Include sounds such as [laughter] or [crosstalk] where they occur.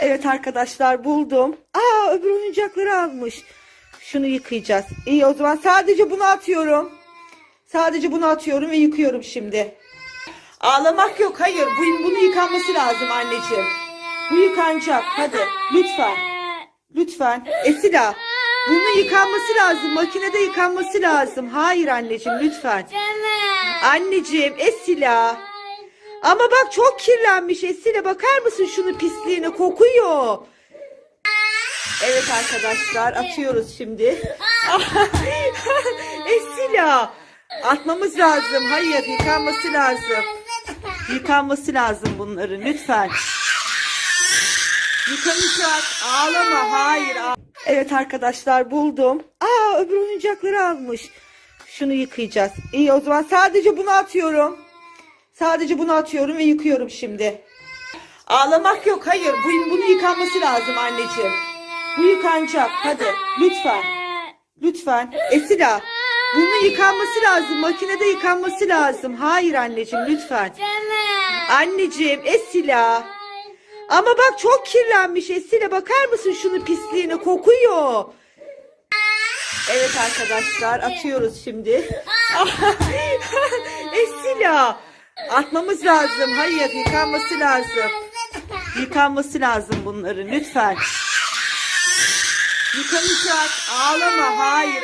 Evet arkadaşlar buldum. Aa öbür oyuncakları almış. Şunu yıkayacağız. İyi o zaman sadece bunu atıyorum. Sadece bunu atıyorum ve yıkıyorum şimdi. Ağlamak yok hayır. Bu, bunu yıkanması lazım anneciğim. Bu yıkanacak. Hadi lütfen. Lütfen. Esila. Bunun yıkanması lazım. Makinede yıkanması lazım. Hayır anneciğim lütfen. Anneciğim Esila. Ama bak çok kirlenmiş Esile bakar mısın şunu pisliğine kokuyor. Evet arkadaşlar atıyoruz şimdi. [laughs] Esila atmamız lazım. Hayır yıkanması lazım. Yıkanması lazım bunların lütfen. Yıkanacak. Ağlama. Hayır. Evet arkadaşlar buldum. Aa öbür oyuncakları almış. Şunu yıkayacağız. İyi o zaman sadece bunu atıyorum. Sadece bunu atıyorum ve yıkıyorum şimdi. Ağlamak yok hayır. Bu, bunu yıkanması lazım anneciğim. Bu yıkanacak. Hadi lütfen. Lütfen. Esila. Bunun yıkanması lazım. Makinede yıkanması lazım. Hayır anneciğim lütfen. Anneciğim Esila. Ama bak çok kirlenmiş Esile bakar mısın şunu pisliğine kokuyor. Evet arkadaşlar atıyoruz şimdi. [laughs] Esila. Atmamız lazım. Hayır yıkanması lazım. Yıkanması lazım bunların lütfen. Yıkanacak. Ağlama. Hayır.